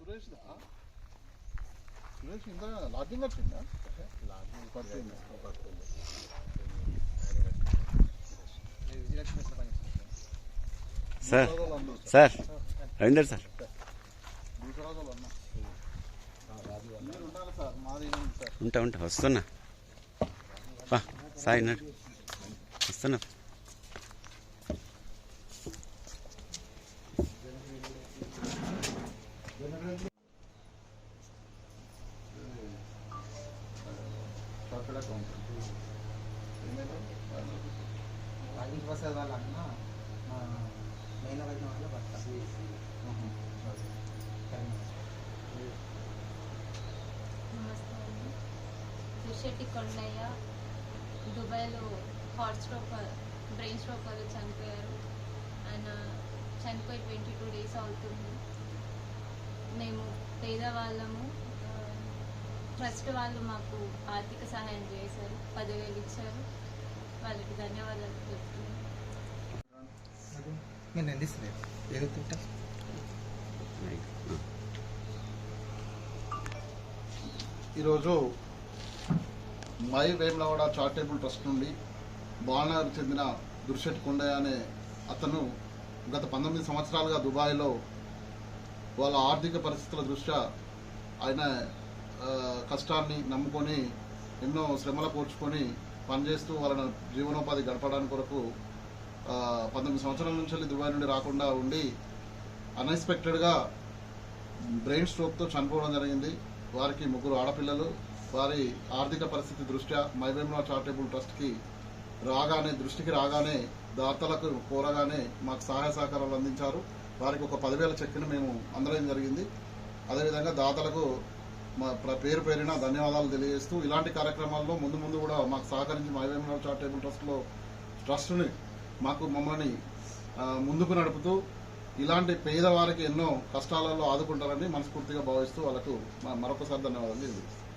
సురేష్ దా సురేష్ ఇంత లాడ్జింగ్ వచ్చిందా పడుతుంది సార్ సార్ రవీందర్ సార్. ఉండాలి సార్ ఉంటా ఉంటా వస్తున్నా. సాయి నడు. వస్తున్నా. అకౌంటెంట్ రాజేష్ ప్రసాద్ వాళ్ళ అన్న మా మెయిన్ వైద్యం వాళ్ళ భర్త నమస్తే అండి దుషెట్టి కొండయ్య దుబాయ్లో హార్ట్ స్ట్రోక్ బ్రెయిన్ స్ట్రోక్ వల్ల చనిపోయారు ఆయన చనిపోయి ట్వంటీ టూ డేస్ అవుతుంది మేము పేదవాళ్ళము ట్రస్ట్ వాళ్ళు మాకు ఆర్థిక సహాయం చేశారు. పదివేలు ఇచ్చారు. వాళ్ళకి ధన్యవాదాలు ఈరోజు మై వేములవాడ చారిటబుల్ ట్రస్ట్ నుండి బాణాకు చెందిన దుర్షెట్ కొండయ్య అనే అతను గత పంతొమ్మిది సంవత్సరాలుగా దుబాయ్లో వాళ్ళ ఆర్థిక పరిస్థితుల దృష్ట్యా ఆయన కష్టాన్ని నమ్ముకొని ఎన్నో శ్రమలు కూర్చుకొని పనిచేస్తూ వాళ్ళ జీవనోపాధి గడపడానికి కొరకు పంతొమ్మిది సంవత్సరాల నుంచి దుబాయ్ నుండి రాకుండా ఉండి అన్ఎక్స్పెక్టెడ్గా బ్రెయిన్ స్ట్రోక్తో చనిపోవడం జరిగింది. వారికి ముగ్గురు ఆడపిల్లలు. వారి ఆర్థిక పరిస్థితి దృష్ట్యా మైవేమ్లా చారిటబుల్ ట్రస్ట్కి రాగానే దృష్టికి రాగానే దాతలకు కోరగానే మాకు సహాయ సహకారాలు అందించారు. వారికి ఒక పదివేల చెక్కును మేము అందడం జరిగింది. అదేవిధంగా దాతలకు మా పేరు పేరిన ధన్యవాదాలు తెలియజేస్తూ ఇలాంటి కార్యక్రమాల్లో ముందు ముందు కూడా మాకు సహకరించి మా మైవేమ్లా చారిటబుల్ ట్రస్ట్లో ట్రస్ట్ని మాకు మమ్మల్ని ముందుకు నడుపుతూ ఇలాంటి పేదవారికి ఎన్నో కష్టాలలో ఆదుకుంటారని మనస్ఫూర్తిగా భావిస్తూ వాళ్ళకు మరొకసారి ధన్యవాదాలు తెలియజేస్తాం